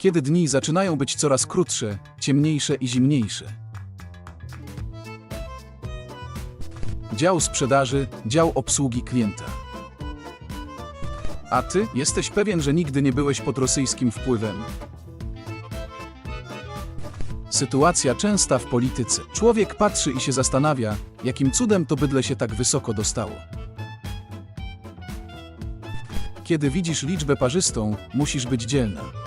Kiedy dni zaczynają być coraz krótsze, ciemniejsze i zimniejsze. Dział sprzedaży, dział obsługi klienta. A ty jesteś pewien, że nigdy nie byłeś pod rosyjskim wpływem? Sytuacja częsta w polityce. Człowiek patrzy i się zastanawia, jakim cudem to bydle się tak wysoko dostało. Kiedy widzisz liczbę parzystą, musisz być dzielna.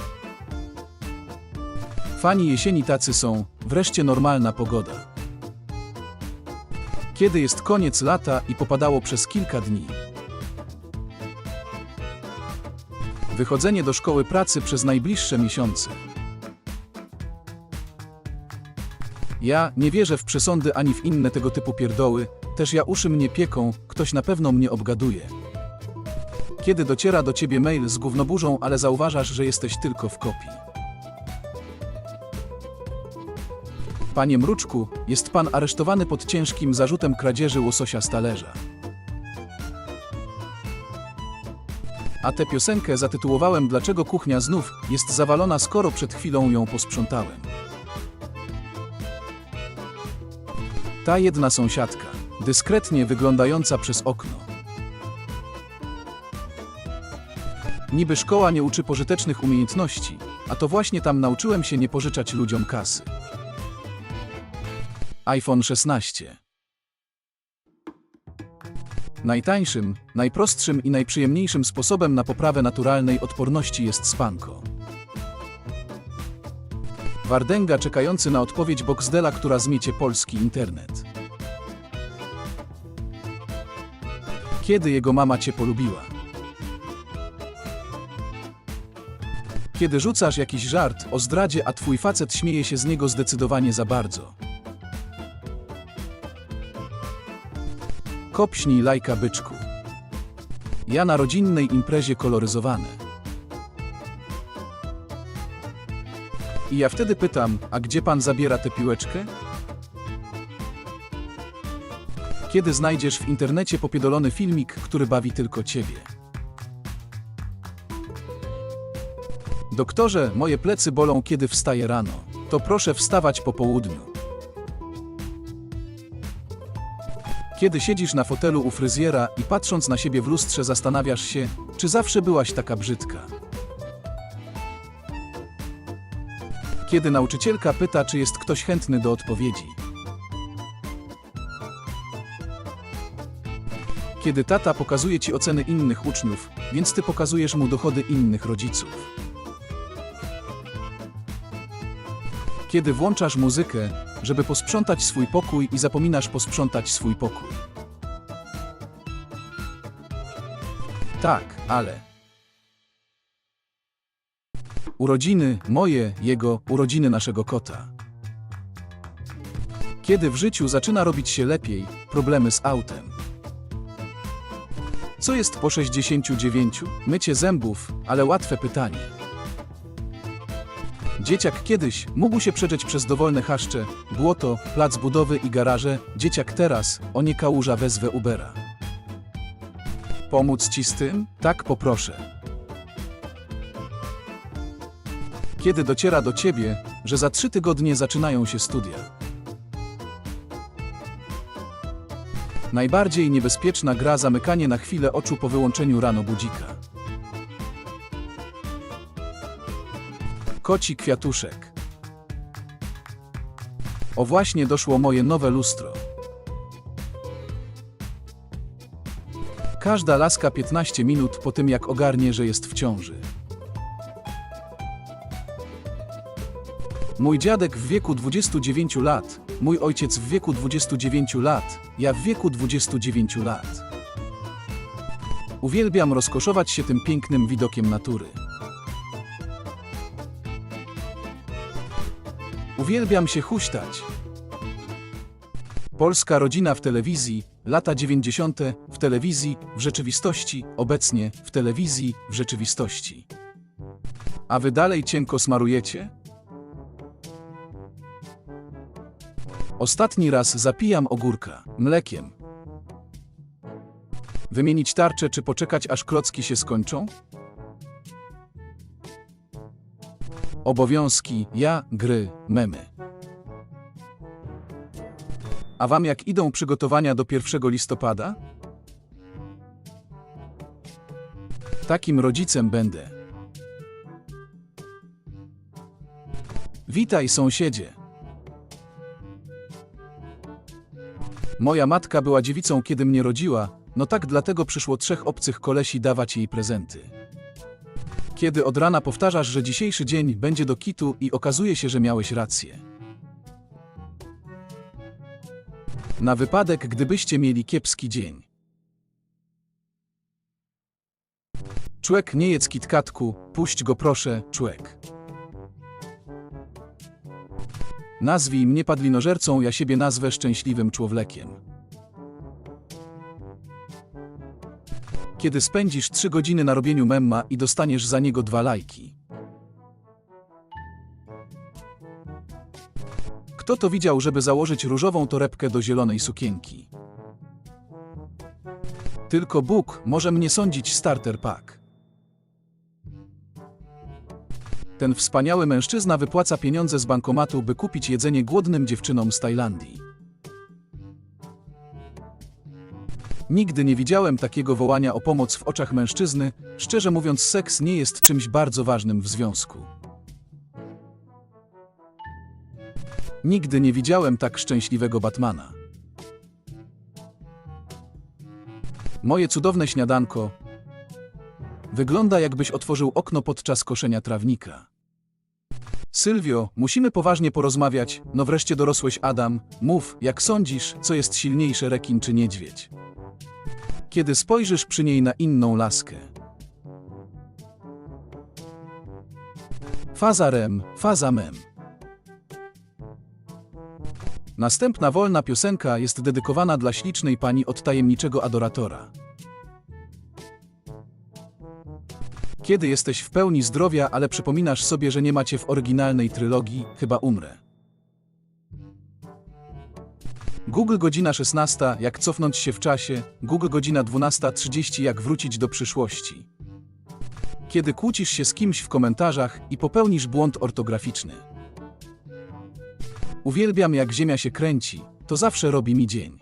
Fani jesieni tacy są, wreszcie normalna pogoda. Kiedy jest koniec lata i popadało przez kilka dni. Wychodzenie do szkoły pracy przez najbliższe miesiące. Ja nie wierzę w przesądy ani w inne tego typu pierdoły, też ja uszy mnie pieką, ktoś na pewno mnie obgaduje. Kiedy dociera do ciebie mail z gównoburzą, ale zauważasz, że jesteś tylko w kopii. Panie Mruczku, jest pan aresztowany pod ciężkim zarzutem kradzieży łososia z talerza. A tę piosenkę zatytułowałem Dlaczego kuchnia znów jest zawalona, skoro przed chwilą ją posprzątałem. Ta jedna sąsiadka, dyskretnie wyglądająca przez okno. Niby szkoła nie uczy pożytecznych umiejętności, a to właśnie tam nauczyłem się nie pożyczać ludziom kasy. iPhone 16. Najtańszym, najprostszym i najprzyjemniejszym sposobem na poprawę naturalnej odporności jest spanko. Wardęga czekający na odpowiedź Boxdela, która zmiecie polski internet. Kiedy jego mama cię polubiła? Kiedy rzucasz jakiś żart o zdradzie, a twój facet śmieje się z niego zdecydowanie za bardzo. Kopśnij lajka byczku. Ja na rodzinnej imprezie koloryzowane. I ja wtedy pytam, a gdzie pan zabiera tę piłeczkę? Kiedy znajdziesz w internecie popiedolony filmik, który bawi tylko ciebie? Doktorze, moje plecy bolą, kiedy wstaję rano. To proszę wstawać po południu. Kiedy siedzisz na fotelu u fryzjera i patrząc na siebie w lustrze zastanawiasz się, czy zawsze byłaś taka brzydka. Kiedy nauczycielka pyta, czy jest ktoś chętny do odpowiedzi. Kiedy tata pokazuje ci oceny innych uczniów, więc ty pokazujesz mu dochody innych rodziców. Kiedy włączasz muzykę, żeby posprzątać swój pokój i zapominasz posprzątać swój pokój. Tak, ale. Urodziny, moje, jego, urodziny naszego kota. Kiedy w życiu zaczyna robić się lepiej, problemy z autem. Co jest po 69? Mycie zębów, ale łatwe pytanie. Dzieciak kiedyś mógł się przedrzeć przez dowolne chaszcze, błoto, plac budowy i garaże. Dzieciak teraz, o nie kałuża wezwę Ubera. Pomóc ci z tym? Tak, poproszę. Kiedy dociera do ciebie, że za trzy tygodnie zaczynają się studia. Najbardziej niebezpieczna gra zamykanie na chwilę oczu po wyłączeniu rano budzika. Koci kwiatuszek. O właśnie doszło moje nowe lustro. Każda laska 15 minut po tym jak ogarnie, że jest w ciąży. Mój dziadek w wieku 29 lat, mój ojciec w wieku 29 lat, ja w wieku 29 lat. Uwielbiam rozkoszować się tym pięknym widokiem natury. Uwielbiam się huśtać. Polska rodzina w telewizji, lata 90. w telewizji, w rzeczywistości, obecnie w telewizji, w rzeczywistości. A wy dalej cienko smarujecie? Ostatni raz zapijam ogórka mlekiem. Wymienić tarczę czy poczekać aż klocki się skończą? Obowiązki, ja, gry, memy. A wam jak idą przygotowania do 1 listopada? Takim rodzicem będę. Witaj, sąsiedzie. Moja matka była dziewicą, kiedy mnie rodziła, no tak dlatego przyszło trzech obcych kolesi dawać jej prezenty. Kiedy od rana powtarzasz, że dzisiejszy dzień będzie do kitu i okazuje się, że miałeś rację. Na wypadek, gdybyście mieli kiepski dzień. Człek nie jedz kitkatku, puść go proszę, człek. Nazwij mnie padlinożercą, ja siebie nazwę szczęśliwym człowiekiem. Kiedy spędzisz trzy godziny na robieniu memma i dostaniesz za niego dwa lajki. Kto to widział, żeby założyć różową torebkę do zielonej sukienki? Tylko Bóg może mnie sądzić starter pack. Ten wspaniały mężczyzna wypłaca pieniądze z bankomatu, by kupić jedzenie głodnym dziewczynom z Tajlandii. Nigdy nie widziałem takiego wołania o pomoc w oczach mężczyzny, szczerze mówiąc, seks nie jest czymś bardzo ważnym w związku. Nigdy nie widziałem tak szczęśliwego Batmana. Moje cudowne śniadanko wygląda jakbyś otworzył okno podczas koszenia trawnika. Sylwio, musimy poważnie porozmawiać. No wreszcie dorosłeś Adam. Mów, jak sądzisz, co jest silniejsze rekin czy niedźwiedź? Kiedy spojrzysz przy niej na inną laskę. Faza rem, faza mem. Następna wolna piosenka jest dedykowana dla ślicznej pani od tajemniczego adoratora. Kiedy jesteś w pełni zdrowia, ale przypominasz sobie, że nie macie w oryginalnej trylogii, chyba umrę. Google godzina 16, jak cofnąć się w czasie, Google godzina 12.30, jak wrócić do przyszłości. Kiedy kłócisz się z kimś w komentarzach i popełnisz błąd ortograficzny. Uwielbiam, jak ziemia się kręci, to zawsze robi mi dzień.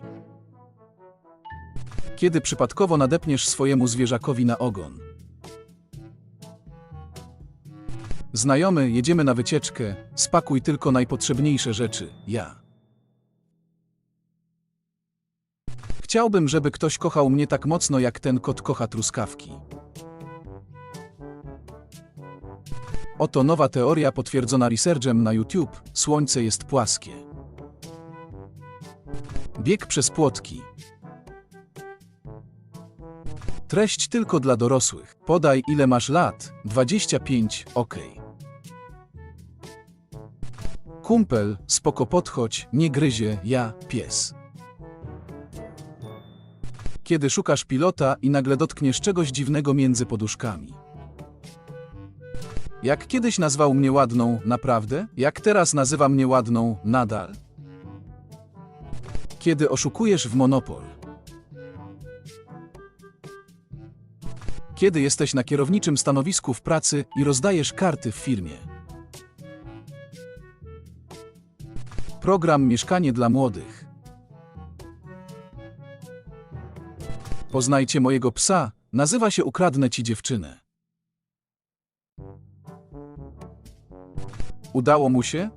Kiedy przypadkowo nadepniesz swojemu zwierzakowi na ogon. Znajomy, jedziemy na wycieczkę, spakuj tylko najpotrzebniejsze rzeczy, ja. Chciałbym, żeby ktoś kochał mnie tak mocno, jak ten kot kocha truskawki. Oto nowa teoria potwierdzona researchem na YouTube: Słońce jest płaskie. Bieg przez płotki. Treść tylko dla dorosłych. Podaj ile masz lat. 25, ok. Kumpel, spoko podchodź, nie gryzie, ja, pies. Kiedy szukasz pilota i nagle dotkniesz czegoś dziwnego między poduszkami. Jak kiedyś nazwał mnie ładną, naprawdę? Jak teraz nazywa mnie ładną, nadal? Kiedy oszukujesz w monopol. Kiedy jesteś na kierowniczym stanowisku w pracy i rozdajesz karty w firmie. Program Mieszkanie dla Młodych. Poznajcie mojego psa, nazywa się Ukradnę ci dziewczynę. Udało mu się?